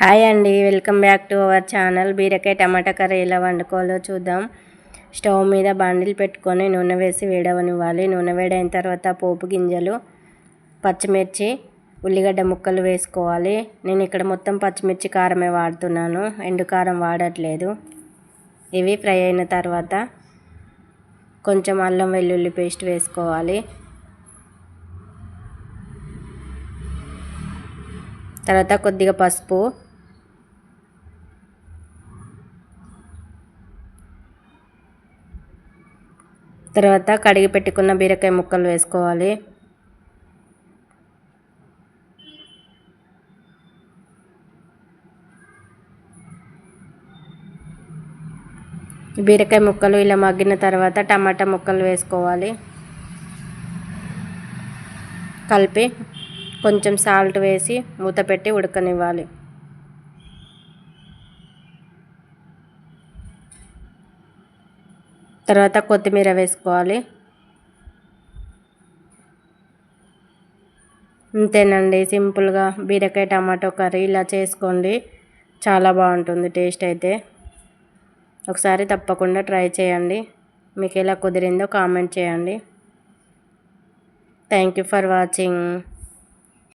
Hi అండి welcome back to our channel. బీరకాయ టమాటా curry ఎలా వండుకోవాలో చూద్దాం. స్టవ్ మీద బాండిల్ పెట్టుకొని నూనె వేసి వేడవనివ్వాలి. నూనె వేడైన తర్వాత పోపు గింజలు పచ్చిమిర్చి ఉల్లిగడ్డ ముక్కలు వేసుకోవాలి. నేను ఇక్కడ మొత్తం పచ్చిమిర్చి కారమే వాడుతున్నాను. ఎండు కారం వాడట్లేదు. ఇవి ఫ్రై అయిన తర్వాత కొంచెం అల్లం వెల్లుల్లి పేస్ట్ వేసుకోవాలి. తర్వాత కొద్దిగా పసుపు. తర్వాత కడిగి పెట్టుకున్న బీరకాయ ముక్కలు వేసుకోవాలి. బీరకాయ ముక్కలు ఇలా మగ్గిన తర్వాత టమాటా ముక్కలు వేసుకోవాలి. కలిపి కొంచెం సాల్ట్ వేసి మూత పెట్టి ఉడకనివ్వాలి. తర్వాత కొత్తిమీర వేసుకోవాలి. అంతేనండి సింపుల్గా బీరకాయ టమాటో కర్రీ ఇలా చేసుకోండి. చాలా బాగుంటుంది టేస్ట్ అయితే. ఒకసారి తప్పకుండా ట్రై చేయండి. మీకు ఎలా కుదిరిందో కామెంట్ చేయండి. Thank you for watching.